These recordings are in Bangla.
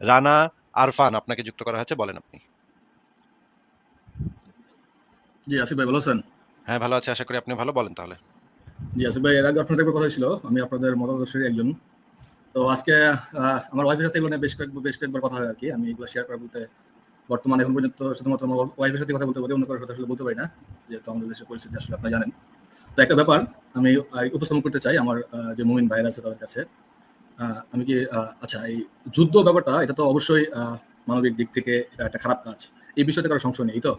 রানা আরফান আপনাকে যুক্ত করা হয়েছে বলেন আপনি। জি আসিফ ভাই ভালো আছেন? হ্যাঁ ভালো আছে আশা করি আপনি ভালো। বলেন তাহলে। জি আসিফ ভাই এর আগে আপনাদের কথা ছিল আমি আপনাদের মতাদর্শের একজন। তো আজকে আমার ওয়াইফের সাথে এগুলো বেশ কয়েক বেশ কয়েকবার কথা হয় আর কি। আমি এগুলো শেয়ার করা বলতে বর্তমানে এখন পর্যন্ত শুধুমাত্র আমার ওয়াইফের সাথে কথা বলতে পারি অন্য কারোর সাথে আসলে বলতে পারি না যেহেতু আমাদের দেশের পরিস্থিতি আসলে আপনারা জানেন। তো একটা ব্যাপার আমি উপস্থাপন করতে চাই আমার যে মুমিন ভাইরা আছে তাদের কাছে। আমি কি আচ্ছা এই যুদ্ধ ব্যাপারটা এটা তো অবশ্যই মানবিক দিক থেকে একটা খারাপ কাজ। এই বিষয়তে কারও সংশয় নেই তো?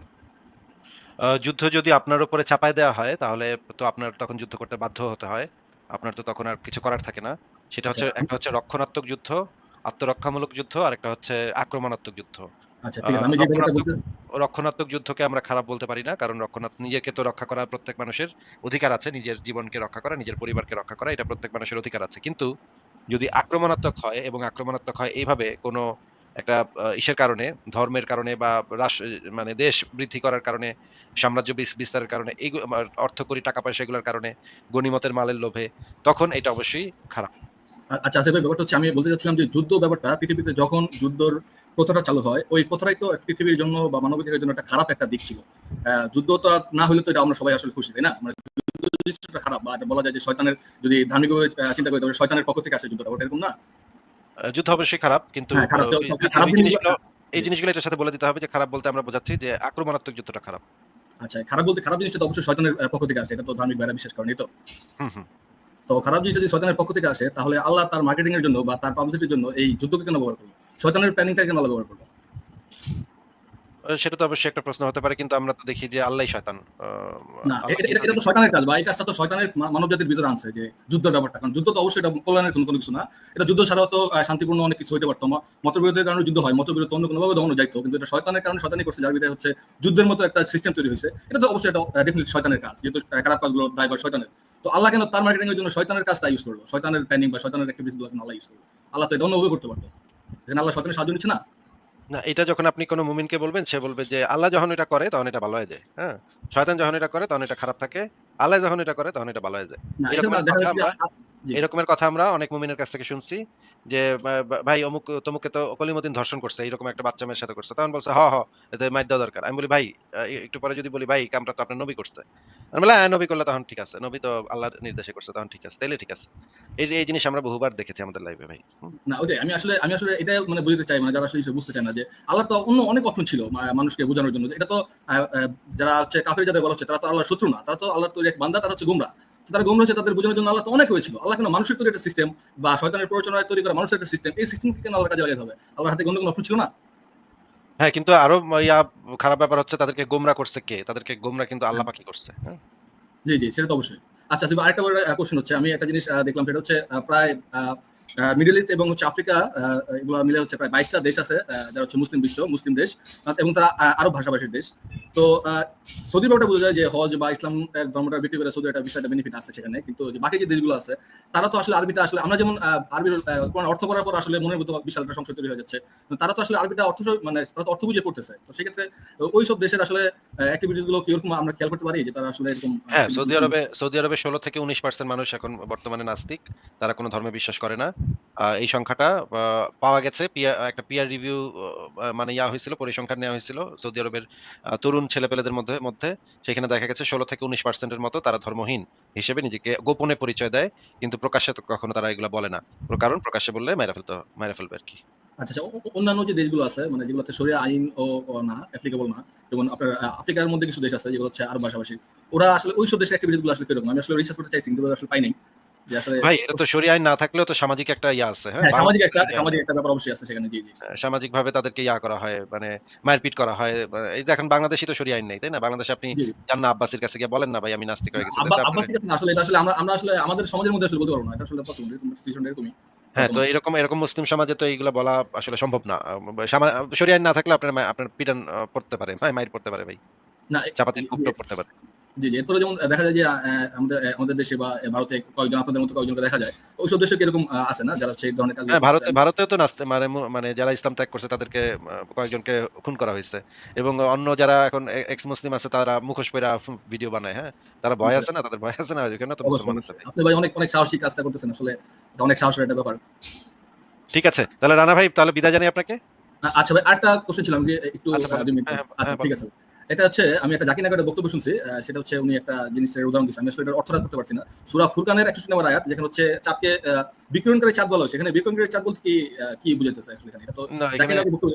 যুদ্ধ যদি আপনার উপরে চাপায় দেওয়া হয় তাহলে তো আপনার তখন যুদ্ধ করতে বাধ্য হতে হয়। আপনার তো তখন আর কিছু করার থাকে না। সেটা হচ্ছে আচ্ছা। একটা হচ্ছে রক্ষণাত্মক যুদ্ধ আত্মরক্ষামূলক যুদ্ধ আর একটা হচ্ছে আক্রমণাত্মক যুদ্ধ। আচ্ছা রক্ষণাত্মক যুদ্ধকে আমরা খারাপ বলতে পারি না কারণ রক্ষণাত্মক নিজেকে তো রক্ষা করা প্রত্যেক মানুষের অধিকার আছে। নিজের জীবনকে রক্ষা করা নিজের পরিবারকে রক্ষা করা এটা প্রত্যেক মানুষের অধিকার আছে। কিন্তু যদি আক্রমণাত্মক হয় এবং আক্রমণাত্মক হয় এইভাবে কোনো একটা ইসের কারণে, ধর্মের কারণে বা মানে দেশ বৃদ্ধি করার কারণে, সাম্রাজ্য বিস্তারের কারণে এই অর্থ করি টাকা পয়সা এগুলোর কারণে, গণিমতের মালের লোভে, তখন এটা অবশ্যই খারাপ। আচ্ছা আসিফ ব্যাপারটা হচ্ছে আমি বলতে চাচ্ছিলাম যে যুদ্ধ ব্যাপারটা, পৃথিবীতে যখন যুদ্ধর প্রথাটা চালু হয়, ওই প্রথাটাই তো পৃথিবীর জন্য বা মানবাধিকারের জন্য একটা খারাপ একটা দিক ছিল। যুদ্ধ তো না হলে তো এটা আমরা সবাই আসলে খুশি, তাই না? মানে জিনিসটা খারাপ বা বলা যায় যে শয়তানের যদি ধার্মিকভাবে চিন্তা করি তবে শয়তানের পক্ষ থেকে আসে যুদ্ধটা ওটা এরকম না? যুদ্ধ অবশ্যই খারাপ কিন্তু হ্যাঁ, এই- জিনিসগুলো- এটার সাথে বলে দিতে হবে যে খারাপ বলতে আমরা বোঝাচ্ছি যে আক্রমণাত্মক যুদ্ধটা খারাপ। আচ্ছা খারাপ বলতে খারাপ জিনিসটা তো অবশ্যই শয়তানের পক্ষ থেকে আসে এটা তো ধার্মিক ভাইরা বিশ্বাস করেনি তো। তো খারাপ জিনিসটা যদি শয়তানের পক্ষ থেকে আসে তাহলে আল্লাহ তার মার্কেটিং এর জন্য বা তার পাবলিসিটির জন্য এই যুদ্ধকে কেন ব্যবহার করল? শয়তানের প্ল্যানিংটা কেন ব্যবহার করল? সেটা তো অবশ্যই একটা প্রশ্ন হতে পারে কিন্তু আমরা তো দেখি যে আল্লাহ শয়তান। না এটা- তো শয়তানের কাজ বা এই কাজটা তো শয়তানের মানব জাতির ভিতরে আনছে যে যুদ্ধের ব্যাপারটা। কারণ যুদ্ধ তো অবশ্যই এটা কল্যাণের কোনো কোনো কিছু না। এটা যুদ্ধ ছাড়াও তো শান্তিপূর্ণ অনেক কিছু হইতে পারতো। মতবিরোধের কারণে যুদ্ধ হয় মতবিরোধ অন্য কোনোভাবে দমন যাইতো কিন্তু এটা শয়তানের কারণে শয়তানি করছে যার ভিতরে হচ্ছে যুদ্ধের মতো একটা সিস্টেম তৈরি হয়েছে। এটা তো অবশ্যই এটা ডেফিনেটলি শয়তানের কাজ যেহেতু খারাপ কাজগুলো দায়বার শয়তানের। তো আল্লাহ কেন তার মার্কেটিং এর জন্য শয়তানের কাজটা ইউজ করল? শয়তানের প্ল্যানিং বা শয়তানের অ্যাক্টিভিটিসগুলো আল্লাহ ইউজ করল। আল্লাহ তো এটা অন্যভাবে করতে পারতো। এখানে আল্লাহ শয়তানের সাহায্য নিচ্ছে না। না এটা যখন আপনি কোনো মুমিনকে বলবেন সে বলবে যে আল্লাহ যখন এটা করে তখন এটা ভালো হয়ে যায় হ্যাঁ? শয়তান যখন এটা করে তখন এটা খারাপ থাকে। আল্লাহ যখন এটা করে তখন এটা ভালো হয়ে যায়। এরকমের কথা আমরা- অনেক মুমিনের কাছ থেকে শুনছি যে ভাই অমুক তমুককে তো কলিমদিন ধর্ষণ করছে এরকম একটা বাচ্চা মেয়ের সাথে করছে। তখন বলছে হ হ এতে মাইর দেওয়া দরকার। আমি বলি ভাই একটু পরে যদি বলি ভাই কামটা তো আপনার নবী করছে। আমি বলি হ্যাঁ নবী করলে তখন ঠিক আছে। নবী তো আল্লাহর নির্দেশে করছে, তখন ঠিক আছে। তাইলে ঠিক আছে। এই এই জিনিস আমরা বহুবার দেখেছি আমাদের লাইফে ভাই। না ওটাই আমি আসলে আমি আসলে এটাই মানে বুঝতে চাই মানে যারা আসলে বুঝতে চায় না যে, আল্লাহর তো অন্য অনেক অপশন ছিল মানুষকে বোঝানোর জন্য। এটা তো যারা হচ্ছে কাফের যাদের বলা হচ্ছে, তারা তো আল্লাহর শত্রু না। তারা তো আল্লাহর তৈরি এক বান্দা, তারা হচ্ছে গুমরা। তারা গুমরা হচ্ছে, তাদের বোঝানোর জন্য আল্লাহ তো অনেক হয়েছিল। আল্লাহ কেন মানুষের তৈরি একটা সিস্টেম বা শয়তানের প্ররোচনায় তৈরি করা মানুষের একটা সিস্টেম এই সিস্টেমকে কেন আল্লাহ কাজে লাগাতে হবে? আল্লাহর হাতে অন্য কোনো অপশন ছিল না? হ্যাঁ কিন্তু আরও ইয়া খারাপ ব্যাপার হচ্ছে তাদেরকে গোমরা করছে কে? তাদেরকে গোমরা কিন্তু আল্লাহ পাকি করছে হ্যাঁ? জি জি সেটা তো অবশ্যই। আচ্ছা শিবা, আরেকটা কোশ্চেন হচ্ছে আমি একটা জিনিস দেখলাম সেটা হচ্ছে প্রায় মিডল ইস্ট এবং হচ্ছে আফ্রিকা এগুলো মিলে হচ্ছে প্রায় বাইশটা দেশ আছে যারা হচ্ছে মুসলিম বিশ্ব, মুসলিম দেশ এবং তারা আরব ভাষাভাষীর দেশ। তো সৌদি ব্যাপারটা বোঝা যায় যে হজ বা ইসলাম ধর্মটা বিক্রি করে সৌদি একটা বিষয়টা বেনিফিট আছে সেখানে। কিন্তু যে বাকি যে দেশগুলো আছে, তারা তো আসলে আরবিটা আসলে, আমরা যেমন আরবির অর্থ করার পর আসলে মনের মতো বিশাল একটা সংশয় তৈরি হয়ে যাচ্ছে। তারা তো আসলে আরবিটা অর্থ মানে তারা তো অর্থ বুঝে পড়তেছে। তো সেক্ষেত্রে, ওই সব দেশের আসলে অ্যাক্টিভিটিসগুলো কীরকম আমরা খেয়াল করতে পারি যে তারা আসলে এরকম হ্যাঁ সৌদি আরবে সৌদি আরবে ষোলো থেকে উনিশ পার্সেন্ট মানুষ এখন বর্তমানে নাস্তিক। তারা কোনো ধর্মে বিশ্বাস করে না। এই সংখ্যাটা পাওয়া গেছে। একটা পিয়ার রিভিউ মানে ইয়া হয়েছিল পরিসংখ্যান নেওয়া হয়েছিল সৌদি আরবের তরুণ ছেলেপেলেদের মধ্যে মধ্যে। সেখানে দেখা গেছে ষোলো থেকে উনিশ পার্সেন্টের মতো তারা ধর্মহীন হিসেবে নিজেকে গোপনে পরিচয় দেয় কিন্তু প্রকাশ্যে কখনো তারা এগুলো বলে না। কারণ প্রকাশ্যে বললে মাইরা ফেলতে মাইরা ফেলবে আর কি। আচ্ছা আচ্ছা, অন্যান্য যে দেশগুলো আছে মানে যেগুলোতে শরিয়া আইন ও না অ্যাপ্লিকেবল না যেমন আপনার আফ্রিকার মধ্যে কিছু দেশ আছে যেগুলো হচ্ছে আরব ভাষাভাষী ওরা আসলে ওই সব দেশের অ্যাক্টিভিটিসগুলো আসলে কীরকম? আমি আসলে রিসার্চ করতে চাইছি কিন্তু আসলে পাই নাই। ভাই এটা তো আইন না থাকলেও তো সামাজিক একটা ইয়া আছে হ্যাঁ? হ্যাঁ সামাজিক একটা সামাজিক একটা ব্যাপার অবশ্যই আছে সেখানে জি জি। সামাজিক ভাবে তাদেরকে ইয়া করা হয় মানে মারপিট করা হয় এই দেখেন বাংলাদেশি তো আইন নেই তাই না? বাংলাদেশে আপনি জি। যান না আব্বাসির কাছে গিয়ে বলেন না ভাই আমি নাস্তিক হয়ে গেছি না, আসলে এটা আসলে আমরা আমরা আসলে আমাদের সমাজের মধ্যে আসলে বলতে পারব না এটা আসলে পসিবল সিচুয়েশন এরকমই। হ্যাঁ তো এরকম এরকম মুসলিম সমাজে তো এইগুলো বলা আসলে সম্ভব না। সরিয়ে আইন না থাকলে আপনার আপনার পিটান পড়তে পারে ভাই মাইর পড়তে পারে ভাই। না চাপাতি পড়তে পারে। জি জি। এরপরে যেমন দেখা যায় যে আমাদের আমাদের দেশে বা ভারতে কয়েকজন আপনাদের মতো কয়েকজনকে দেখা যায় ওইসব দেশে কীরকম আছে না যারা সেই ধরনের কাজ হ্যাঁ ভারতে ভারতেও তো নাস্তে মানে মানে যারা ইসলাম ত্যাগ করছে তাদেরকে কয়েকজনকে খুন করা হয়েছে। এবং অন্য যারা এখন এক্স মুসলিম আছে তারা মুখোশ পরে ভিডিও বানায় হ্যাঁ? তারা ভয় আছে না? তাদের ভয় আছে না? ওইখানে তো মুসলমান আছে আপনি ভাই অনেক অনেক সাহসী কাজটা করতেছেন আসলে অনেক সাহসের একটা ব্যাপার। ঠিক আছে। তাহলে রানা ভাই তাহলে বিদায় জানাই আপনাকে। আচ্ছা ভাই আরেকটা কোয়েশ্চেন ছিল আমি একটু আচ্ছা আ বলেন। ২ মিনিট। হ্যাঁ, হ্যাঁ, আচ্ছা ঠিক আছে। এটা হচ্ছে আমি একটা জাকির নায়কের বক্তব্য শুনছি। সেটা হচ্ছে উনি একটা জিনিসের উদাহরণ দিয়েছেন। আমি আসলে এটার অর্থটা করতে পারছি না। সূরা ফুরকানের 61 নম্বর আয়াত যেখানে হচ্ছে চাঁদকে বিকিরণকারী চাঁদ বলা হয়েছে। এখানে বিকিরণকারী চাঁদ বলতে কি কি বুঝাইতেছে আসলে এখানে? এটা তো।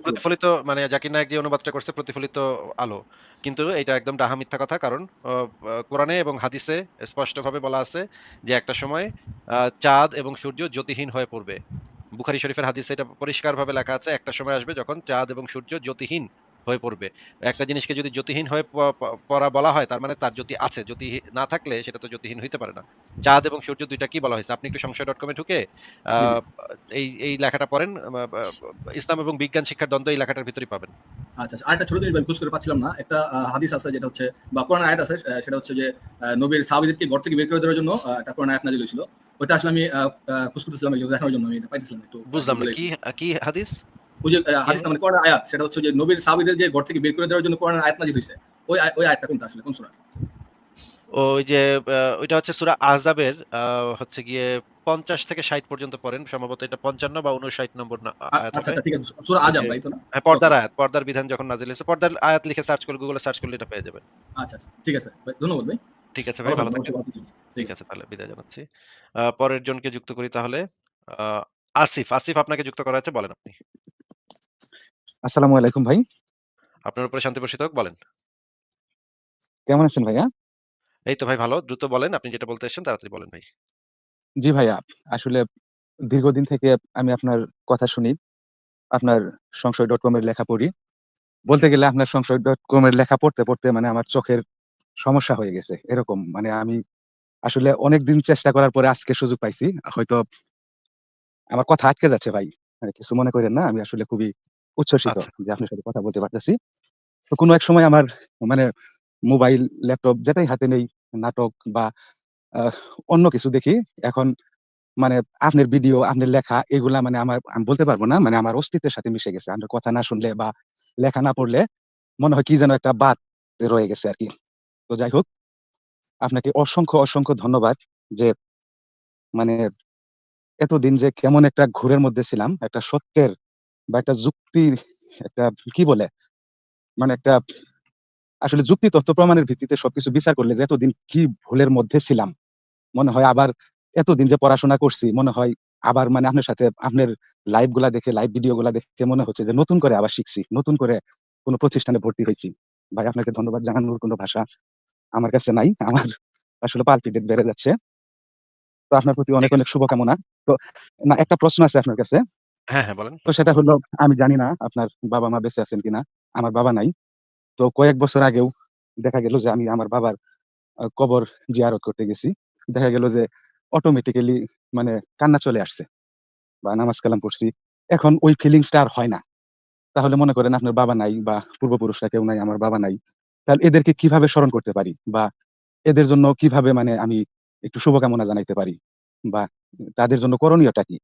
প্রতিফলিত মানে জাকির নায়েক যে অনুবাদটা করছে প্রতিফলিত আলো। কিন্তু এটা একদম ডাহা মিথ্যা কথা। কারণ কোরআনে এবং হাদিসে স্পষ্টভাবে বলা আছে যে একটা সময় চাঁদ এবং সূর্য জ্যোতিহীন হয়ে পড়বে। বুখারি শরীফের হাদিসে এটা পরিষ্কারভাবে লেখা আছে একটা সময় আসবে যখন চাঁদ এবং সূর্য জ্যোতিহীন হয়ে পড়বে। একটা জিনিসকে যদি জ্যোতিহীন হয়ে পড়া বলা হয় তার মানে তার জ্যোতি আছে। জ্যোতি না থাকলে সেটা তো জ্যোতিহীন হইতে পারে না। চাঁদ এবং সূর্য ২ টা কি বলা হয়েছে? আপনি একটু সংশয়.com এ ঢুকে আ জি, জি। এই এই লেখাটা পড়েন। ইসলাম এবং বিজ্ঞান শিক্ষার দ্বন্দ্ব এই লেখাটার ভিতরেই পাবেন। আচ্ছা, আচ্ছা। আরেকটা ছোট জিনিস আমি খোঁজ করে পাচ্ছিলাম না। একটা হাদিস আছে যেটা হচ্ছে বা কোরআন আয়াত আছে সেটা হচ্ছে যে নবীর সাহাবীদেরকে ঘর থেকে বের করে দেওয়ার জন্য একটা কোরআন আয়াত নাযিল হয়েছিল। ওইটা আসলে আমি আ করতেছিলাম জন্য আমি পাইতেছিলাম একটু বুঝলাম কি কি হাদিস? ওই যে হাদিস না মানে কোরআনের আয়াত সেটা হচ্ছে যে নবীর সাহাবীদের যে ঘর থেকে বের করে দেওয়ার জন্য কোরআনের আয়াত হইছে। ওই ওই আয়াতটা কোনটা আসলে কোন সূরা? ওই যে ওইটা হচ্ছে সূরা আহজাবের হচ্ছে গিয়ে ৫০ থেকে ৬০ পর্যন্ত পড়েন। সম্ভবত এটা ৫৫ বা ৫৯ নম্বর আয়াত আচ্ছা, আচ্ছা ঠিক আছে। সূরা ভাই তো না? হ্যাঁ, পর্দার আয়াত। পর্দার বিধান যখন নাযিল হইছে। পর্দার আয়াত লিখে সার্চ করলে গুগলে সার্চ করলে এটা পেয়ে যাবেন। আচ্ছা, আচ্ছা। ঠিক আছে। ভাই ধন্যবাদ ভাই। ঠিক আছে ভাই ভালো থাকবেন। ঠিক আছে। তাহলে বিদায় জানাচ্ছি। পরের জনকে যুক্ত করি তাহলে। আসিফ, আসিফ আপনাকে যুক্ত করা হয়েছে বলেন আপনি। আসসালামু আলাইকুম ভাই। আপনার উপরে শান্তি বর্ষিত হোক বলেন। কেমন আছেন ভাইয়া? এই তো ভাই ভালো। দ্রুত বলেন। আপনি যেটা বলতে এসেছেন তাড়াতাড়ি বলেন ভাই। জি ভাইয়া। আসলে দীর্ঘদিন থেকে আমি আপনার কথা শুনি। আপনার সংশয়.com এর লেখা পড়ি। বলতে গেলে আপনার সংশয়.com এর লেখা পড়তে, পড়তে মানে আমার চোখের সমস্যা হয়ে গেছে। এরকম মানে আমি আসলে অনেক দিন চেষ্টা করার পরে আজকে সুযোগ পাইছি। হয়তো আমার কথা আটকে যাচ্ছে ভাই। মানে কিছু মনে কইরেন না। আমি আসলে খুবই উচ্ছ্বসিত আচ্ছা। যে আপনার সাথে কথা বলতে পারতেছি। তো কোনো এক সময় আমার মানে মোবাইল, ল্যাপটপ যেটাই হাতে নেই নাটক বা অন্য কিছু দেখি। এখন মানে আপনার ভিডিও, আপনার লেখা এগুলা মানে আমার আমি বলতে পারব না। মানে আমার অস্তিত্বের সাথে মিশে গেছে। আপনার কথা না শুনলে বা লেখা না পড়লে মনে হয় কি যেন একটা বাদ রয়ে গেছে আর কি তো যাই হোক, আপনাকে অসংখ্য, অসংখ্য ধন্যবাদ যে মানে এতদিন যে কেমন একটা ঘোরের মধ্যে ছিলাম, একটা সত্যের বা একটা যুক্তির একটা কি বলে? মানে একটা আসলে যুক্তি তথ্য প্রমাণের ভিত্তিতে সবকিছু বিচার করলে যে এতদিন কি ভুলের মধ্যে ছিলাম। মনে হয় আবার এতদিন যে পড়াশোনা করছি মনে হয় আবার মানে আপনার সাথে আপনার লাইভগুলা দেখে লাইভ ভিডিও গুলা দেখে মনে হচ্ছে যে নতুন করে আবার শিখছি। নতুন করে কোনো প্রতিষ্ঠানে ভর্তি হয়েছি ভাই আপনাকে ধন্যবাদ জানানোর কোন ভাষা আমার কাছে নাই। আমার আসলে পালপিটেট বেড়ে যাচ্ছে। তো আপনার প্রতি অনেক, অনেক শুভকামনা। তো না একটা প্রশ্ন আছে আপনার কাছে। হ্যাঁ, হ্যাঁ বলেন। তো সেটা হলো আমি জানি না আপনার বাবা-মা বেঁচে আছেন কিনা। আমার বাবা নাই। তো কয়েক বছর আগেও দেখা গেল যে আমি আমার বাবার কবর জিয়ারত করতে গেছি। দেখা গেল যে অটোমেটিক্যালি মানে কান্না চলে আসছে বা নামাজ কালাম পড়ছি। এখন ওই ফিলিংসটা আর হয় না। তাহলে মনে করেন আপনার বাবা নাই বা পূর্বপুরুষরা কেউ নাই, আমার বাবা নাই। তাহলে এদেরকে কীভাবে স্মরণ করতে পারি? বা এদের জন্য কীভাবে মানে আমি একটু শুভকামনা জানাইতে পারি? বা তাদের জন্য করণীয়টা কি?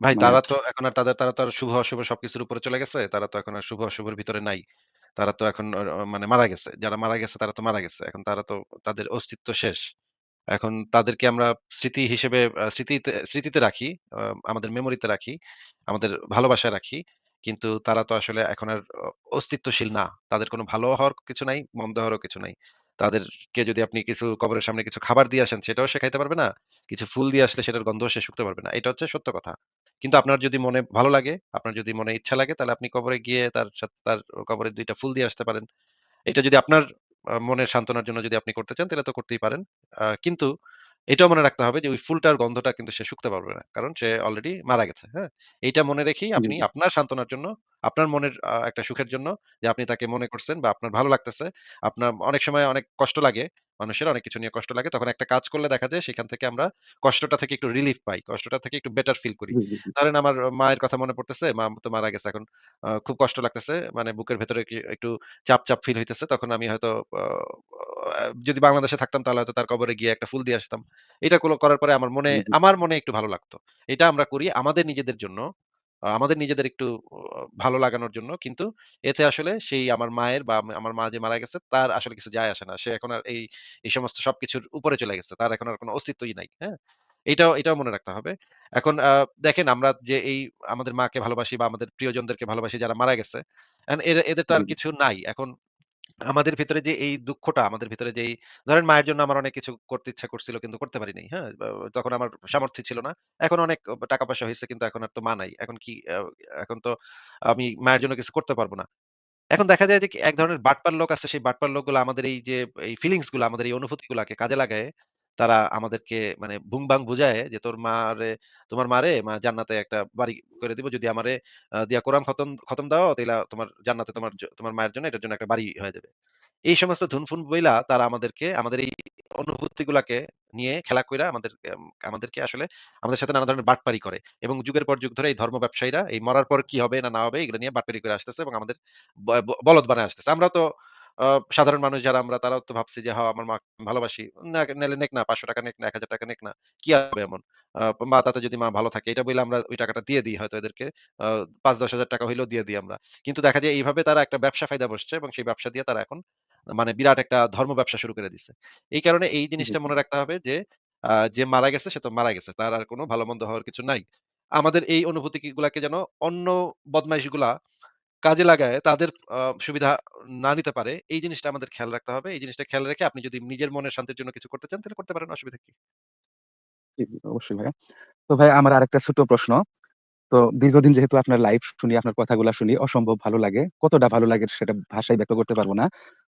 ভাই মানে তারা তো এখন আর তাদের তারা তো আর শুভ অশুভ সবকিছুর উপরে চলে গেছে। তারা তো এখন আর শুভ অশুভের ভিতরে নাই। তারা তো এখন মানে মারা গেছে। যারা মারা গেছে তারা তো মারা গেছে। এখন তারা তো তাদের অস্তিত্ব শেষ। এখন তাদেরকে আমরা স্মৃতি হিসেবে আ স্মৃতিতে স্মৃতিতে রাখি, আ আমাদের মেমোরিতে রাখি, আমাদের ভালোবাসায় রাখি। কিন্তু তারা তো আসলে এখন আর অ অস্তিত্বশীল না। তাদের কোনো ভালো হওয়ার কিছু নাই, মন্দ হওয়ারও কিছু নাই। তাদেরকে যদি আপনি কিছু কবরের সামনে কিছু খাবার দিয়ে আসেন সেটাও সে খাইতে পারবে না। কিছু ফুল দিয়ে আসলে সেটার গন্ধও সে শুঁকতে পারবে না। এটা হচ্ছে সত্য কথা। কিন্তু আপনার যদি মনে ভালো লাগে, আপনার যদি মনে ইচ্ছা লাগে তাহলে আপনি কবরে গিয়ে তার সাথে তার কবরে ২ টা ফুল দিয়ে আসতে পারেন। এটা যদি আপনার মনের সান্ত্বনার জন্য যদি আপনি করতে চান তাহলে তো করতেই পারেন। কিন্তু এটাও মনে রাখতে হবে যে ওই ফুলটার গন্ধটা কিন্তু সে শুঁকতে পারবে না। কারণ সে অলরেডি মারা গেছে। হ্যাঁ? এইটা মনে রেখেই আপনি আপনার সান্ত্বনার জন্য, আপনার মনের একটা সুখের জন্য যে আপনি তাকে মনে করছেন বা আপনার ভালো লাগতেছে। আপনার অনেক সময় অনেক কষ্ট লাগে। মানুষের অনেক কিছু নিয়ে কষ্ট লাগে। তখন একটা কাজ করলে দেখা যায় সেখান থেকে আমরা কষ্টটা থেকে একটু রিলিফ পাই। কষ্টটা থেকে একটু বেটার ফিল করি। ধরেন আমার মায়ের কথা মনে পড়তেছে। মা তো মারা গেছে এখন। খুব কষ্ট লাগতেছে। মানে বুকের ভেতরে একটু চাপ, চাপ ফিল হইতেছে। তখন আমি হয়তো যদি বাংলাদেশে থাকতাম তাহলে হয়তো তার কবরে গিয়ে একটা ফুল দিয়ে আসতাম। এটা করার পরে আমার মনে আমার মনে একটু ভালো লাগতো। এটা আমরা করি আমাদের নিজেদের জন্য। আমাদের নিজেদের একটু ভালো লাগানোর জন্য। কিন্তু এতে আসলে সেই আমার মায়ের বা আমার মা যে মারা গেছে তার আসলে কিছু যায় আসে না। সে এখন আর এই, এই সমস্ত সবকিছুর উপরে চলে গেছে। তার এখন আর কোনো অস্তিত্বই নাই। হ্যাঁ? এটাও এটাও মনে রাখতে হবে। এখন আহ, দেখেন আমরা যে এই আমাদের মাকে ভালোবাসি বা আমাদের প্রিয়জনদেরকে ভালোবাসি যারা মারা গেছে। এখন এরা এদের তো আর। কিছু নাই। এখন আমাদের ভিতরে যে এই দুঃখটা, আমাদের ভিতরে যেই ধরেন মায়ের জন্য আমার অনেক কিছু করতে ইচ্ছা করছিল কিন্তু করতে পারিনি হ্যাঁ? তখন আমার সামর্থ্য ছিল না। এখন অনেক টাকা-পয়সা হয়েছে কিন্তু এখন আর তো মা নাই। এখন কি এখন তো আমি মায়ের জন্য কিছু করতে পারব না। এখন দেখা যায় যে এক ধরনের বাটপার লোক আছে, সেই বাটপার লোকগুলো আমাদের এই যে, এই ফিলিংসগুলো, আমাদের এই অনুভূতি গুলাকে কাজে লাগায়ে তারা আমাদেরকে মানে ভুং-ভাং বুঝায়ে যে, তোর মারে, তোমার মারে মা জান্নাতে একটা বাড়ি করে দিব যদি আমারে দিয়া কোরআন খতম খতম দাও, তাইলা তোমার জান্নাতে তোমার তোমার মায়ের জন্য এটার জন্য একটা বাড়ি হয়ে যাবে। এই সমস্ত ধুনফুন বইলা তারা আমাদেরকে, আমাদের এই অনুভূতিগুলাকে নিয়ে খেলা কইরা আমাদের আমাদেরকে আসলে আমাদের সাথে নানা ধরনের বাটপারি করে এবং যুগের পর যুগ ধরে এই ধর্ম ব্যবসায়ীরা এই মরার পর কি হবে না না হবে, এগুলো নিয়ে বাটপারি করে আসতেছে এবং আমাদের ব ব, বলদ বানায় আসতেছে। আমরাও তো সাধারণ মানুষ যারা আমরা তারাও তো ভাবছি যে, "হ আমার মা ভালোবাসি। না নাইলে নেক না ৳৫০০ নেক না ৳১,০০০ নেক না। কি হবে এমন? মা তাতে যদি মা ভালো থাকে।" এটা বইলা আমরা ওই টাকাটা দিয়ে দিই হয়তো এদেরকে। আ ৳৫-১০,০০০ হইলেও দিয়ে দিই আমরা। কিন্তু দেখা যায় এইভাবে তারা একটা ব্যবসা ফায়দা বসছে এবং সেই ব্যবসা দিয়ে তারা এখন মানে বিরাট একটা ধর্ম ব্যবসা শুরু করে দিচ্ছে এই কারণে এই জিনিসটা মনে রাখতে হবে যে, যে মারা গেছে সে তো মারা গেছে। তার আর কোনো ভালো-মন্দ হওয়ার কিছু নাই। আমাদের এই অনুভূতি গুলাকে যেন অন্য বদমাইশগুলা কাজে লাগায় তাদের সুবিধা না নিতে পারে, এই জিনিসটা আমাদের খেয়াল রাখতে হবে। এই জিনিসটা খেয়াল রেখে আপনি যদি নিজের মনের শান্তির জন্য কিছু করতে চান তাহলে করতে পারেন। অসুবিধা কি? অবশ্যই ভাইয়া। তো ভাই আমার আরেকটা ছোট প্রশ্ন। তো দীর্ঘদিন যেহেতু আপনার লাইভ শুনি, আপনার কথাগুলা শুনি অসম্ভব ভালো লাগে। কতটা ভালো লাগে সেটা ভাষায় ব্যক্ত করতে পারব না।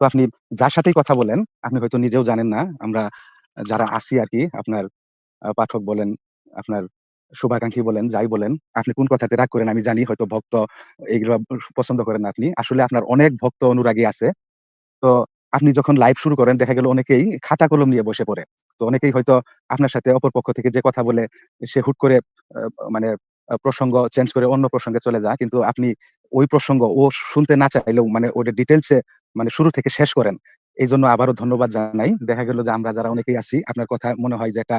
তো আপনি যার সাথেই কথা বলেন, আপনি হয়তো নিজেও জানেন না। আমরা যারা আছি আর কি আপনার আ পাঠক বলেন, আপনার শুভাকাঙ্ক্ষী বলেন, যাই বলেন, আপনি কোন কথাতে রাগ করেন আমি জানি হয়তো ভক্ত এগুলা পছন্দ করেন আপনি। আসলে আপনার অনেক ভক্ত অনুরাগী আছে। তো আপনি যখন লাইভ শুরু করেন দেখা গেল অনেকেই খাতা কলম নিয়ে বসে পড়ে। তো অনেকেই হয়তো আপনার সাথে অপর পক্ষ থেকে যে কথা বলে সে হুট করে মানে প্রসঙ্গ চেঞ্জ করে অন্য প্রসঙ্গে চলে যায়। কিন্তু আপনি ওই প্রসঙ্গ ও শুনতে না চাইলেও মানে ওটা ডিটেইলস এ মানে শুরু থেকে শেষ করেন। এই জন্য আবারও ধন্যবাদ জানাই। দেখা গেল যে আমরা যারা অনেকেই আছি আপনার কথা মনে হয় যে একটা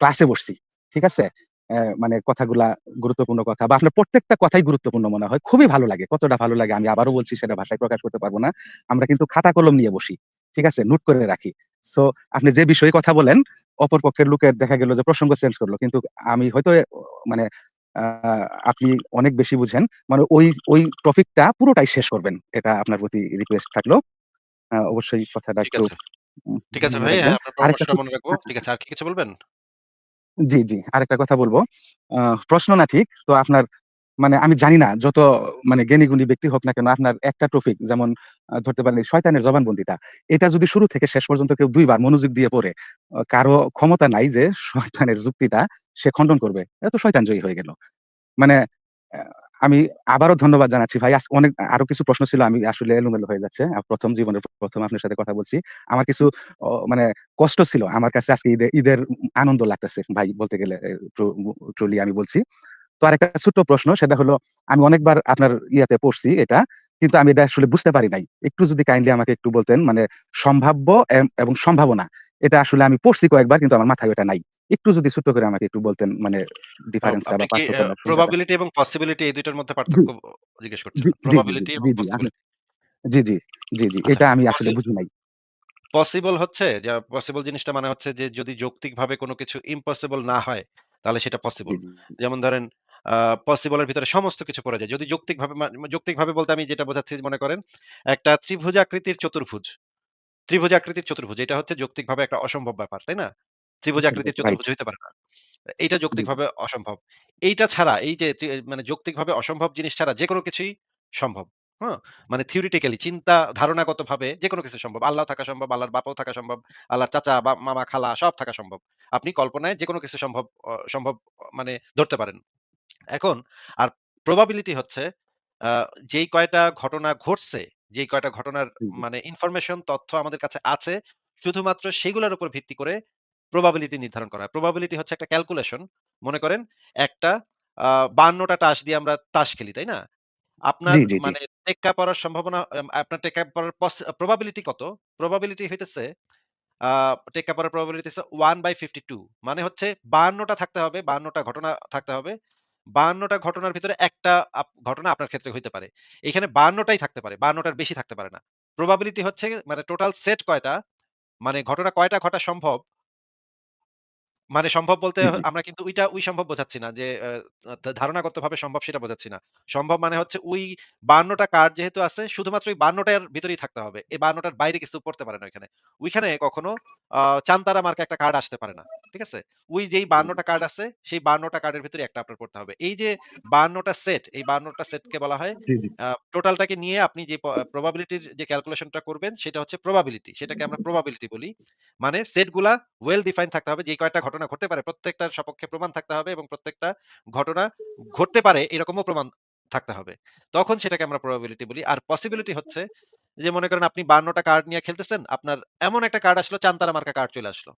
ক্লাসে বসছি। ঠিক আছে? মানে কথাগুলা গুরুত্বপূর্ণ কথা বা আপনার প্রত্যেকটা কথাই গুরুত্বপূর্ণ মনে হয়। খুবই ভালো লাগে। কতটা ভালো লাগে আমি আবারও বলছি সেটা ভাষায় প্রকাশ করতে পারব না। আমরা কিন্তু খাতা কলম নিয়ে বসি। ঠিক আছে? নোট করে রাখি। সো আপনি যে বিষয়ে কথা বলেন, অপর পক্ষের লোকের দেখা গেল যে প্রসঙ্গ চেঞ্জ করল কিন্তু আমি হয়তো মানে আপনি অনেক বেশি বুঝেন। মানে ওই, ওই টপিকটা পুরোটাই শেষ করবেন। এটা আপনার প্রতি রিকোয়েস্ট থাকল। অবশ্যই কথাটা ঠিক একটু আছে। ঠিক আছে ভাই। আপনার পরামর্শটা মনে রাখব। ঠিক আছে। আর কি কিছু বলবেন? জি, জি। আরেকটা কথা বলব আহ, প্রশ্ন না ঠিক। তো আপনার মানে আমি জানি না যত মানে জ্ঞানী-গুণী ব্যক্তি হোক না কেন আপনার একটা টপিক যেমন ধরতে পারেন শয়তানের জবানবন্দিটা। এটা যদি শুরু থেকে শেষ পর্যন্ত কেউ দুইবার মনোযোগ দিয়ে পড়ে, কারও ক্ষমতা নাই যে শয়তানের যুক্তিটা সে খণ্ডন করবে। এত শয়তান জয়ী হয়ে গেল। মানে অ্যা আমি আবারও ধন্যবাদ জানাচ্ছি ভাই। অনেক, আরও কিছু প্রশ্ন ছিল, আমি আসলে এলোমেলো হয়ে যাচ্ছে। ১ম জীবনের ১ম আপনার সাথে কথা বলছি। আমার কিছু মানে কষ্ট ছিল। আমার কাছে আজকে ঈদে, ঈদের আনন্দ লাগতেছে ভাই বলতে গেলে ট্রুলি আমি বলছি। তো আরেকটা ছোট্ট প্রশ্ন, সেটা হলো, আমি অনেকবার আপনার ইয়াতে পড়ছি এটা। কিন্তু আমি এটা আসলে বুঝতে পারি নাই। একটু যদি কাইন্ডলি আমাকে একটু বলতেন মানে সম্ভাব্য এবং সম্ভাবনা। এটা আসলে আমি পড়ছি কয়েকবার কিন্তু আমার মাথায় ওটা নাই। একটু যদি ছোট্ট করে আমাকে একটু বলতেন মানে ডিফারেন্সটা বা পার্থক্যটা প্রবাবিলিটি এবং পসিবিলিটি এই ২ টার মধ্যে পার্থক্য জিজ্ঞেস করছেন। প্রবাবিলিটি এবং পসিবিলিটি। জি, জি, জি, জি। আচ্ছা। এটা আমি আসলে বুঝি নাই। পসিবল হচ্ছে যা পসিবল জিনিসটা মানে হচ্ছে যে যদি যৌক্তিকভাবে কোনো কিছু ইম্পসিবল না হয়, তাহলে সেটা পসিবল। যেমন ধরেন আ পসিবল এর ভিতরে সমস্ত কিছু পড়ে যায়। যদি যৌক্তিকভাবে যৌক্তিকভাবে বলতে আমি যেটা বোঝাচ্ছি মনে করেন একটা ত্রিভুজাকৃতির চতুর্ভুজ। ত্রিভুজাকৃতির চতুর্ভুজ এটা হচ্ছে যৌক্তিকভাবে একটা অসম্ভব ব্যাপার, তাই না? ত্রিভুজাকৃতির রাইট। চতুর্ভুজ হইতে পারে না। এইটা যৌক্তিকভাবে অসম্ভব। এইটা ছাড়া এই যে মানে যৌক্তিকভাবে অসম্ভব জিনিস ছাড়া যেকোনো কিছুই সম্ভব। হ্যাঁ? মানে থিওরিটিক্যালি চিন্তা ধারণাগতভাবে যেকোনো কিছু সম্ভব। আল্লাহ থাকা সম্ভব, আল্লাহর বাপও থাকা সম্ভব, আল্লাহর চাচা বা মামা, খালা সব থাকা সম্ভব। আপনি কল্পনায় যেকোনো কিছু সম্ভব সম্ভব মানে ধরতে পারেন। এখন আর প্রবাবিলিটি হচ্ছে যেই কয়টা ঘটনা ঘটছে, যেই কয়টা ঘটনার জি, জি, মানে ইনফরমেশন তথ্য আমাদের কাছে আছে, শুধুমাত্র সেগুলোর উপর ভিত্তি করে প্রবাবিলিটি নির্ধারণ করা হয়। প্রবাবিলিটি হচ্ছে একটা ক্যালকুলেশন। মনে করেন একটা আ ৫২ টা তাস দিয়ে আমরা তাস খেলি, তাই না? আপনার জি, জি, জি, মানে টেক্কা পড়ার সম্ভাবনা আপনার টেক্কা পড়ার পস প্রবাবিলিটি কত? প্রবাবিলিটি হইতেছে আ টেক্কা পড়ার প্রবাবিলিটি হচ্ছে 1/52 মানে হচ্ছে ৫২ টা থাকতে হবে, ৫২ টা ঘটনা থাকতে হবে। ৫২ টা ঘটনার ভিতরে একটা ঘটনা আপনার ক্ষেত্রে হইতে পারে। এখানে ৫২ টাই থাকতে পারে। ৫২ টার বেশি থাকতে পারে না। প্রবাবিলিটি হচ্ছে মানে টোটাল সেট কয়টা, মানে ঘটনা কয়টা ঘটা সম্ভব মানে সম্ভব বলতে। আমরা কিন্তু ওইটা ওই সম্ভব বোঝাচ্ছি না যে ধারণাগত ভাবে সম্ভব সেটা বোঝাচ্ছি না। সম্ভব মানে হচ্ছে ওই ৫২ টা কার্ড যেহেতু আছে শুধুমাত্র ওই ৫২ টার ভিতরেই থাকতে হবে। এই বান্নটার বাইরে কিছু পড়তে পারে না ওইখানে। ওইখানে কখনো চানতারা মার্কা একটা কার্ড আসতে পারে না। ঠিক আছে? ওই যেই ৫২ টা কার্ড আছে সেই ৫২ টা কার্ডের ভিতরে একটা আপনার পড়তে হবে। এই যে ৫২ টা সেট, এই ৫২ টা সেটকে বলা হয় টোটালটাকে নিয়ে আপনি যে প্রবাবিলিটির যে ক্যালকুলেশনটা করবেন সেটা হচ্ছে প্রবাবিলিটি। সেটাকে আমরা প্রবাবিলিটি বলি। মানে সেটগুলা ওয়েল ডিফাইন থাকতে হবে। যে কয়টা ঘটনা ঘটতে পারে প্রত্যেকটার সপক্ষে প্রমাণ থাকতে হবে এবং প্রত্যেকটা ঘটনা ঘটতে পারে এরকমও প্রমাণ থাকতে হবে। তখন সেটাকে আমরা প্রবাবিলিটি বলি। আর পসিবিলিটি হচ্ছে যে মনে করেন আপনি বান্নটা কার্ড নিয়ে খেলতেছেন। আপনার এমন একটা কার্ড আসলো চানতারা মার্কা কার্ড চলে আসলো।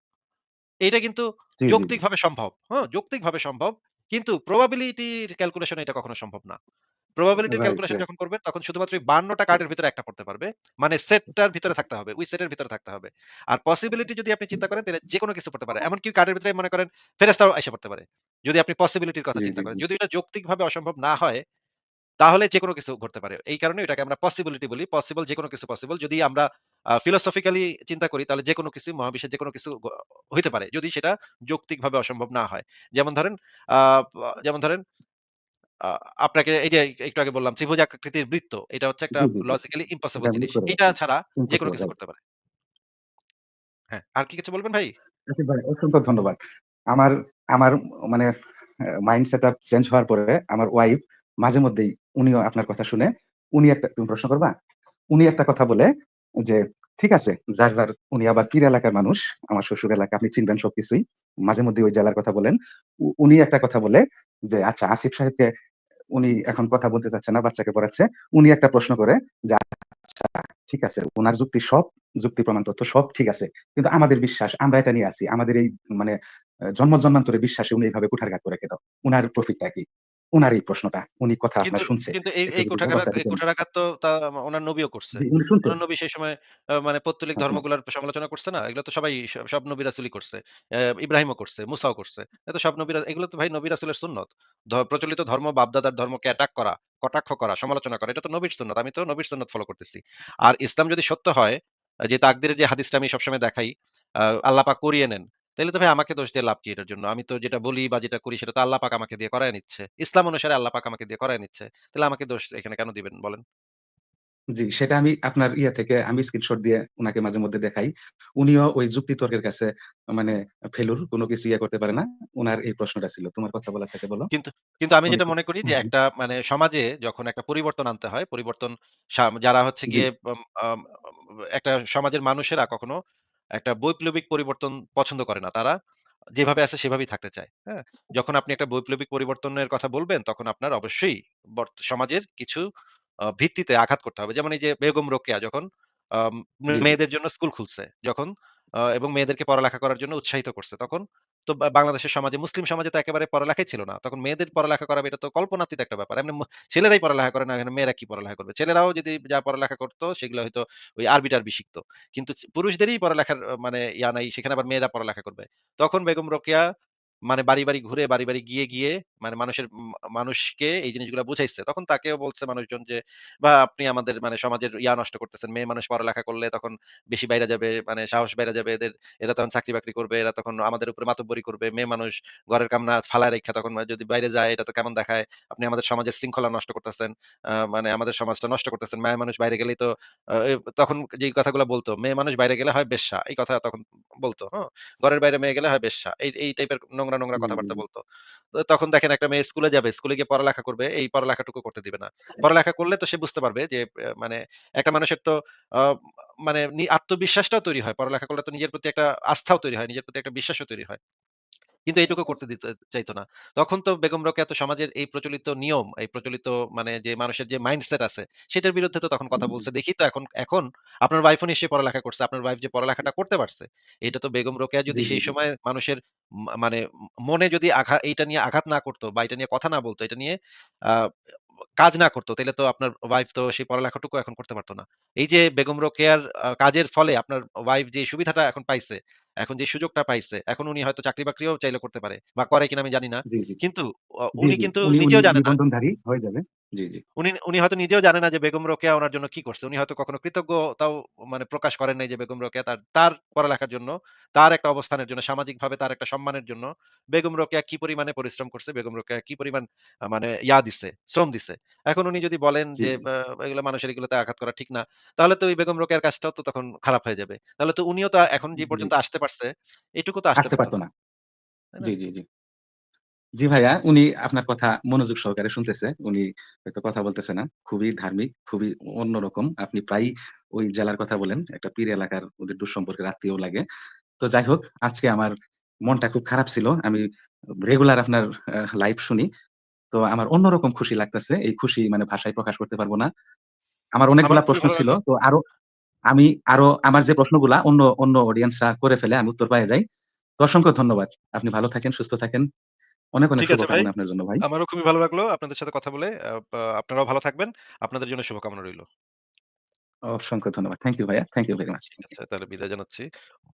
এইটা কিন্তু জি, জি, জি। যৌক্তিকভাবে সম্ভব। হ্যাঁ? যৌক্তিকভাবে সম্ভব। কিন্তু প্রবাবিলিটির ক্যালকুলেশন এটা কখনো সম্ভব না। প্রবাবিলিটির রাইট, ক্যালকুলেশন রাইট। যখন করবেন তখন শুধুমাত্র ৫২ টা কার্ডের ভিতরে একটা পড়তে পারবে। মানে সেটটার ভিতরে থাকতে হবে। ওই সেটের ভিতরে থাকতে হবে। আর পসিবিলিটি যদি আপনি চিন্তা করেন তাহলে যেকোনো কিছু পড়তে পারে। এমনকি কার্ডের ভিতরে মনে করেন ফেরেশতাও আইসা পড়তে পারে। যদি আপনি পসিবিলিটির কথা জি, চিন্তা জি, করেন। জি। যদি এটা যৌক্তিকভাবে অসম্ভব না হয় তাহলে যেকোনো কিছু ঘটতে পারে। এই কারণে এটাকে আমরা পসিবিলিটি বলি। পসিবল যেকোনো কিছু পসিবল। যদি আমরা ফিলোসফিক্যালি চিন্তা করি তাহলে যেকোনো কিছু মহাবিশ্বের যেকোনো কিছু হইতে পারে। যদি সেটা যৌক্তিকভাবে অসম্ভব না হয়। যেমন ধরেন যেমন ধরেন আপনাকে এই যে একটু আগে বললাম ত্রিভুজাকৃতির বৃত্ত। এটা হচ্ছে একটা। লজিক্যালি ইম্পসিবল জিনিস। এটা ছাড়া যেকোনো ইম্পসিবল কিছু করতে পারে। হ্যাঁ, আর কি কিছু বলবেন ভাই? ভাই অসংখ্য ধন্যবাদ। আমার আমার মানে মাইন্ড সেট আপ চেঞ্জ হওয়ার পরে আমার ওয়াইফ মাঝে মধ্যেই উনিও আপনার কথা শুনে উনি একটা তুমি প্রশ্ন করবা? উনি একটা কথা বলে যে, ঠিক আছে যার, যার উনি আবার পীর এলাকার মানুষ। আমার শ্বশুর এলাকা আপনি চিনবেন সবকিছুই। মাঝে মধ্যে ওই জেলার কথা বলেন। উনি একটা কথা বলে যে, আচ্ছা আসিফ সাহেবকে উনি এখন কথা বলতে চাচ্ছে না, বাচ্চাকে পড়াচ্ছে। উনি একটা প্রশ্ন করে যে, আচ্ছা ঠিক আছে উনার যুক্তি সব যুক্তি প্রমাণ তথ্য সব ঠিক আছে। কিন্তু আমাদের বিশ্বাস আমরা এটা নিয়ে আছি। আমাদের এই মানে জন্ম জন্মান্তরের বিশ্বাসে উনি এভাবে কুঠারঘাত করে কেন? উনার প্রফিটটা কি? এই প্রশ্নটা। উনি কথা আপনার শুনছে। কিন্তু এই এই তো তা উনার নবীও করছে। উনার নবী সেই সময় মানে পৌত্তলিক আচ্ছা। ধর্মগুলার সমালোচনা করছে না? এগুলো তো সবাই সব নবী রাসূলই করছে। ইব্রাহিমও করছে, মুসাও করছে। এটা তো সব নবী এগুলো তো ভাই নবী রাসূলের সুন্নত। প্রচলিত ধর্ম বাপ-দাদার ধর্মকে অ্যাটাক করা, কটাক্ষ করা, সমালোচনা করা এটা তো নবীর সুন্নত। আমি তো নবীর সুন্নত ফলো করতেছি। আর ইসলাম যদি সত্য হয়, যে তাকদীরের যে হাদিসটা আমি সবসময় দেখাই, আ আল্লাহ করিয়ে নেন। তাইলে তো ভাই আমাকে দোষ দিয়ে লাভ কি এটার জন্য? আমি তো যেটা বলি বা যেটা করি সেটা তো আল্লাহ পাক আমাকে দিয়ে করায় নিচ্ছে। ইসলাম অনুসারে আল্লাহ পাক আমাকে দিয়ে করায় নিচ্ছে। তাহলে আমাকে দোষ এখানে কেন দিবেন বলেন? জি, সেটা আমি আপনার ইয়ে থেকে আমি স্ক্রিনশট দিয়ে উনাকে মাঝে মধ্যে দেখাই। উনিও ওই যুক্তি তর্কের কাছে মানে ফেলুর কোন কিছু ইয়ে করতে পারে না। উনার এই প্রশ্নটা ছিল। তোমার কথা বলার থেকে বলো। কিন্তু, কিন্তু আমি যেটা মনে করি যে একটা মানে সমাজে যখন একটা পরিবর্তন আনতে হয়, পরিবর্তন যারা হচ্ছে গিয়ে একটা সমাজের মানুষেরা কখনো একটা বৈপ্লবিক পরিবর্তন পছন্দ করে না। তারা যেভাবে আছে সেভাবেই থাকতে চায়। হ্যাঁ? যখন আপনি একটা বৈপ্লবিক পরিবর্তনের কথা বলবেন, তখন আপনার অবশ্যই সমাজের কিছু ভিত্তিতে আঘাত করতে হবে। যেমন এই যে বেগম রোকেয়া যখন মেয়েদের জন্য স্কুল খুলছে। যখন এবং মেয়েদেরকে পড়ালেখা করার জন্য উৎসাহিত করছে। তখন তো বাংলাদেশের সমাজে মুসলিম সমাজে তো একেবারে পড়ালেখাই ছিল না। তখন মেয়েদের পড়ালেখা করাবে এটা তো কল্পনাতীত একটা ব্যাপার। এমনি ছেলেরাই পড়ালেখা করে না, এখানে মেয়েরা কি পড়ালেখা করবে? ছেলেরাও যদি যা পড়ালেখা করতো সেগুলো হয়তো ওই আরবি-টারবি শিখত। কিন্তু পুরুষদেরই পড়ালেখার মানে ইয়া নাই, সেখানে আবার মেয়েরা পড়ালেখা করবে। তখন বেগম রোকেয়া মানে বাড়ি, বাড়ি ঘুরে বাড়ি, বাড়ি গিয়ে, গিয়ে মানে মানুষের মানুষকে এই জিনিসগুলা বুঝাইছে। তখন তাকেও বলছে মানুষজন যে, "বা আপনি আমাদের মানে সমাজের ইয়া নষ্ট করতেছেন। মেয়ে মানুষ পড়ালেখা করলে তখন বেশি বাইরা যাবে, মানে সাহস বাইরা যাবে এদের। এরা তখন চাকরি-বাকরি করবে, এরা তখন আমাদের উপরে মাতব্বরি করবে। মেয়ে মানুষ ঘরের কাম না ফালায় রাইখা তখন যদি বাইরে যায় এটা তো কেমন দেখায়? আপনি আমাদের সমাজের শৃঙ্খলা নষ্ট করতেছেন। মানে আমাদের সমাজটা নষ্ট করতেছেন। মায়া মানুষ বাইরে গেলেই তো" তখন যেই কথাগুলা বলতো, "মেয়ে মানুষ বাইরে গেলে হয় বেশ্যা।" এই কথা তখন বলতো, হ্যাঁ? ঘরের বাইরে মেয়ে গেলে হয় বেশ্যা। এই এই টাইপের নোংরা, নোংরা কথাবার্তা বলতো। তো তখন দেখেন একটা মেয়ে স্কুলে যাবে, স্কুলে গিয়ে পড়ালেখা করবে, এই পড়ালেখাটুকু করতে দিবে না। পড়ালেখা করলে তো সে বুঝতে পারবে যে মানে একটা মানুষের তো মানে আত্মবিশ্বাসটাও তৈরি হয়। পড়ালেখা করলে তো নিজের প্রতি একটা আস্থাও তৈরি হয়, নিজের প্রতি একটা বিশ্বাসও তৈরি হয়। কিন্তু এইটুকু করতে দিতে চাইতো না। তখন তো বেগম রোকেয়া তো সমাজের এই প্রচলিত নিয়ম, এই প্রচলিত মানে যে মানুষের যে মাইন্ডসেট আছে, সেটার বিরুদ্ধে তো তখন কথা বলছে। দেখি তো এখন এখন আপনার ওয়াইফও নিশ্চয়ই পড়ালেখা করছে। আপনার ওয়াইফ যে পড়ালেখাটা করতে পারছে, এটা তো বেগম রোকেয়া যদি সেই সময় মানুষের মানে মনে যদি আঘাত এইটা নিয়ে আঘাত না করতো বা এটা নিয়ে কথা না বলতো, এটা নিয়ে কাজ না করতো তাহলে তো আপনার ওয়াইফ তো সেই পড়ালেখাটুকু এখন করতে পারতো না। এই যে বেগম রোকেয়ার কাজের ফলে আপনার ওয়াইফ যে সুবিধাটা এখন পাইছে, এখন যে সুযোগটা পাইছে, এখন উনি হয়তো চাকরি-বাকরিও চাইলে করতে পারে বা করে কিনা আমি জানি না। কিন্তু উনি কিন্তু নিজেও জানেন না হয়ে যাবে। জি, জি। উনি উনি হয়তো নিজেও জানে না যে বেগম রোকেয়া ওনার জন্য কি করছে। উনি হয়তো কখনো কৃতজ্ঞতাও মানে প্রকাশ করেন নাই যে বেগম রোকেয়া তার তার পড়ালেখার জন্য, তার একটা অবস্থানের জন্য, সামাজিকভাবে তার একটা সম্মানের জন্য বেগম রোকেয়া কি পরিমাণে পরিশ্রম করছে, বেগম রোকেয়া কি পরিমাণ আ মানে ইয়া দিছে, শ্রম দিছে। এখন উনি যদি বলেন জি, যে জি। বা এগুলো মানুষের এগুলোতে আঘাত করা ঠিক না, তাহলে তো ওই বেগম রোকেয়ার কাজটাও তো তখন খারাপ হয়ে যাবে। তাহলে তো উনিও তো এখন যে জি। পর্যন্ত আসতে পারছে, এটুকু তো আসতে আসতে পারত পারত না। না। তাই না? জি, জি, জি। জি ভাইয়া, উনি আপনার কথা মনোযোগ সহকারে শুনতেছে। উনি হয়তো কথা বলতেছে না। খুবই ধার্মিক, খুবই অন্যরকম। আপনি প্রায়ই ওই জেলার কথা বলেন। একটা পীর এলাকার ওদের দূরসম্পর্কের আত্মীয় লাগে। তো যাই হোক, আজকে আমার মনটা খুব খারাপ ছিল। আমি রেগুলার আপনার আ লাইভ শুনি। তো আমার অন্যরকম খুশি লাগতেছে। এই খুশি মানে ভাষায় প্রকাশ করতে পারব না। আমার অনেকগুলা প্রশ্ন ছিল। তো আরও আমি আরও আমার যে প্রশ্নগুলা অন্য, অন্য অডিয়েন্সরা করে ফেলে, আমি উত্তর পাইয়া যাই। তো অসংখ্য ধন্যবাদ। আপনি ভালো থাকেন, সুস্থ থাকেন। অনেক, অনেক ঠিক আছে ভাই। শুভকামনা আপনার জন্য ভাই। আমারও খুবই ভালো লাগল আপনাদের সাথে কথা বলে। আ আপনারাও ভালো থাকবেন। আপনাদের জন্য শুভকামনা রইল। অসংখ্য ধন্যবাদ। থ্যাংক ইউ ভাইয়া। Thank you very much. ঠিক আছে, তাহলে বিদায় জানাচ্ছি।